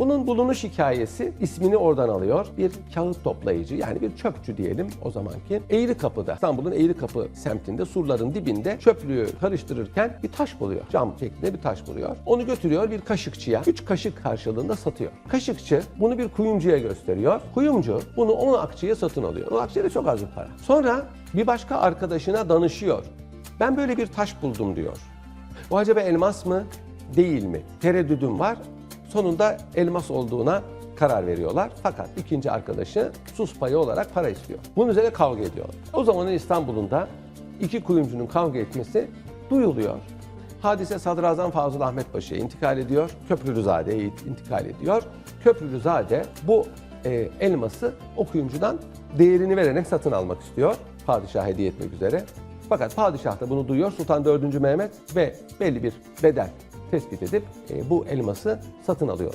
Bunun bulunuş hikayesi ismini oradan alıyor. Bir kağıt toplayıcı yani bir çöpçü diyelim o zamanki. Eğri Kapı'da İstanbul'un Eğri Kapı semtinde surların dibinde çöplüğü karıştırırken bir taş buluyor. Cam şeklinde bir taş buluyor. Onu götürüyor bir kaşıkçıya. 3 kaşık karşılığında satıyor. Kaşıkçı bunu bir kuyumcuya gösteriyor. Kuyumcu bunu 10 akçeye satın alıyor. 10 akçeye de çok az bir para. Sonra bir başka arkadaşına danışıyor. Ben böyle bir taş buldum diyor. Bu acaba elmas mı değil mi? Tereddüdüm var. Sonunda elmas olduğuna karar veriyorlar. Fakat ikinci arkadaşı sus payı olarak para istiyor. Bunun üzerine kavga ediyorlar. O zamanın İstanbul'unda iki kuyumcunun kavga etmesi duyuluyor. Hadise Sadrazam Fazıl Ahmet Paşa'ya intikal ediyor. Köprülüzade'ye intikal ediyor. Köprülüzade bu e, elması o kuyumcudan değerini vererek satın almak istiyor. Padişah hediye etmek üzere. Fakat padişah da bunu duyuyor. Sultan 4. Mehmet ve belli bir bedel tespit edip e, bu elması satın alıyor.